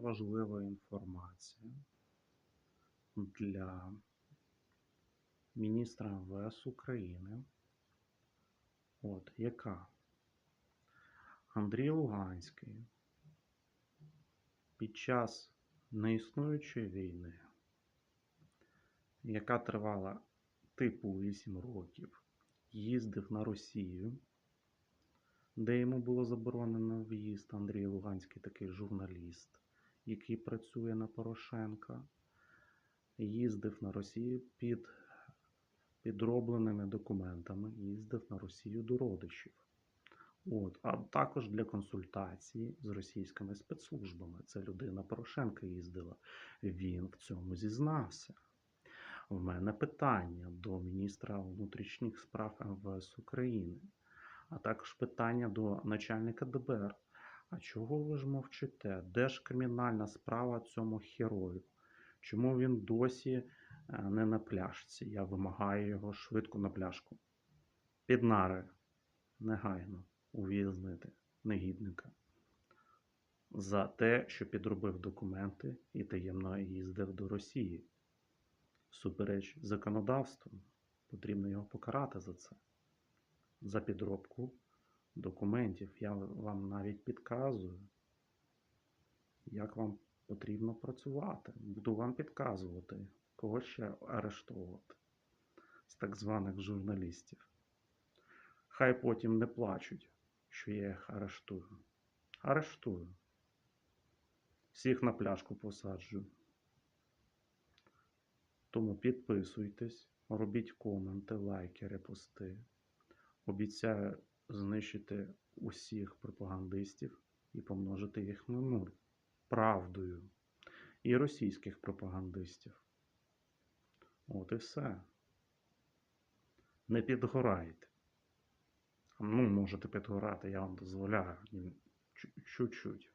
важлива інформація для міністра МВС України. От, яка? Андрій Луганський під час неіснуючої війни, яка тривала типу 8 років, їздив на Росію, де йому було заборонено в'їзд. Андрій Луганський такий журналіст, який працює на Порошенка, їздив на Росію під підробленими документами, їздив на Росію до родичів. От, а також для консультації з російськими спецслужбами. Це людина Порошенка їздила. Він в цьому зізнався. В мене питання до міністра внутрішніх справ МВС України, а також питання до начальника ДБР. А чого ви ж мовчите? Де ж кримінальна справа цьому герою? Чому він досі е, не на пляшці? Я вимагаю його швидко на пляшку. Під нари. Негайно ув'язнити негідника за те, що підробив документи і таємно їздив до Росії. Супереч законодавству, потрібно його покарати за це. За підробку документів. Я вам навіть підказую, як вам потрібно працювати. Буду вам підказувати, кого ще арештовувати з так званих журналістів. Хай потім не плачуть, що я їх арештую. Арештую. Всіх на пляшку посаджу. Тому підписуйтесь, робіть коменти, лайки, репости. Обіцяю знищити усіх пропагандистів і помножити їх на нуль. Правдою. І російських пропагандистів. От і все. Не підгорайте. Ну, можете підгорати, я вам дозволяю. Чуть-чуть.